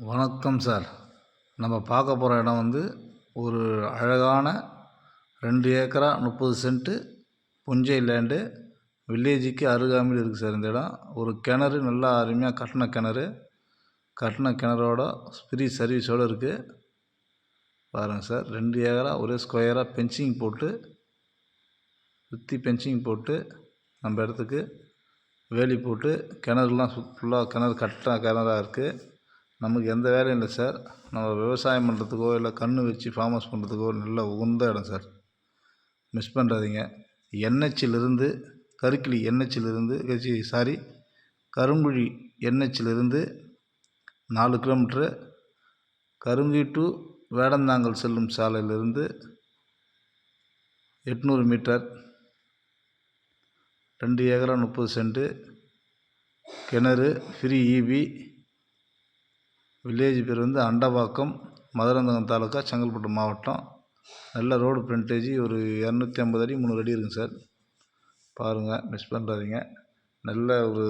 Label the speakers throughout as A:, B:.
A: வணக்கம் சார். நம்ம பார்க்க போகிற இடம் வந்து ஒரு அழகான ரெண்டு ஏக்கரா முப்பது சென்ட்டு புஞ்சை லேண்டு வில்லேஜுக்கு அருகாமையில் இருக்குது சார் இந்த இடம். ஒரு கிணறு நல்லா அருமையாக கட்டின கிணறு. கட்டின கிணறோட ஃப்ரீ சர்வீஸோடு இருக்குது பாருங்கள் சார் ரெண்டு ஏக்கரா ஒரே ஸ்கொயராக பென்சிங் போட்டு சுற்றி பென்சிங் போட்டு நம்ம இடத்துக்கு வேலி போட்டு கிணறுலாம் ஃபுல்லாக கிணறு கட்டின கிணறாக இருக்குது நமக்கு எந்த வேலையும் இல்லை சார். நம்ம விவசாயம் பண்ணுறதுக்கோ இல்லை கன்று வச்சு ஃபார்ம் ஹவுஸ் பண்ணுறதுக்கோ நல்ல உகந்த இடம் சார். மிஸ் பண்ணுறாதீங்க என்ஹெச்சிலிருந்து கருக்கிளி என்ஹெச்சிலிருந்து சி சாரி கருங்குழி என்ஹெச்சிலிருந்து நாலு கிலோமீட்ரு கருங்கி டு வேடந்தாங்கல் செல்லும் சாலையிலிருந்து எட்நூறு மீட்டர். ரெண்டு ஏக்கரா முப்பது சென்ட்டு. கிணறு ஃப்ரீ இபி வில்லேஜ் பேர் வந்து அண்டபாக்கம் மதுராந்தகம் தாலுக்கா செங்கல்பட்டு மாவட்டம். நல்ல ரோடு ஃப்ரண்டேஜி ஒரு இரநூத்தி ஐம்பது அடி முந்நூறு அடி இருக்குங்க சார். பாருங்கள் மிஸ் பண்ணுறாதீங்க நல்ல ஒரு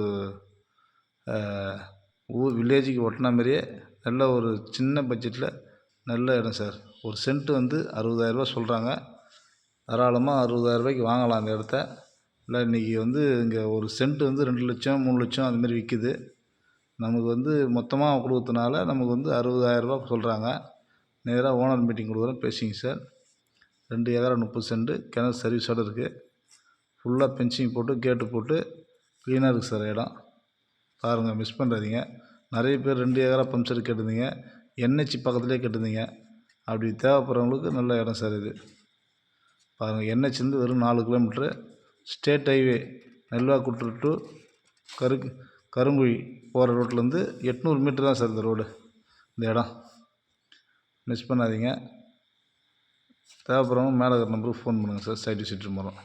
A: ஊர் வில்லேஜுக்கு ஒட்டின மாதிரியே நல்ல ஒரு சின்ன பட்ஜெட்டில் நல்ல இடம் சார். ஒரு சென்ட்டு வந்து அறுபதாயிரரூபா சொல்கிறாங்க தாராளமாக அறுபதாயிரரூபாய்க்கு வாங்கலாம் அந்த இடத்த. இல்லை இன்றைக்கி வந்து இங்கே ஒரு சென்ட்டு வந்து ரெண்டு லட்சம் மூணு லட்சம் அதுமாரி விற்கிது நமக்கு வந்து மொத்தமாக கொடுக்கறதுனால நமக்கு வந்து அறுபதாயிரரூபா சொல்கிறாங்க நேராக ஓனர் மீட்டிங் கொடுக்குறோம் பேசிங்க சார் ரெண்டு ஏக்கரா முப்பது சென்ட்டு கிணறு சர்வீஸோடு இருக்குது ஃபுல்லாக பென்சிங் போட்டு கேட்டு போட்டு க்ளீனாக இருக்குது சார் இடம். பாருங்கள் மிஸ் பண்ணுறாதீங்க நிறைய பேர் ரெண்டு ஏக்கரா பம்ப் செட் கேட்டிருந்தீங்க. என்ஹெச் பக்கத்துலேயே கேட்டிருந்தீங்க. அப்படி தேவைப்படுறவங்களுக்கு நல்ல இடம் சார் இது. பாருங்கள் என்ஹெச்லேருந்து வெறும் நாலு கிலோமீட்ரு ஸ்டேட் ஹைவே நெல்வாக்குட்ரு டு கருக்கு கருங்குழி போகிற ரோட்லேருந்து எட்நூறு மீட்ரு தான் சார் இந்த ரோடு இந்த இடம். மிஸ் பண்ணாதீங்க. தேவைப்படுறவங்க மேலே இருக்கிற நம்பருக்கு ஃபோன் பண்ணுங்கள் சார். சைட் விசிட் மரம்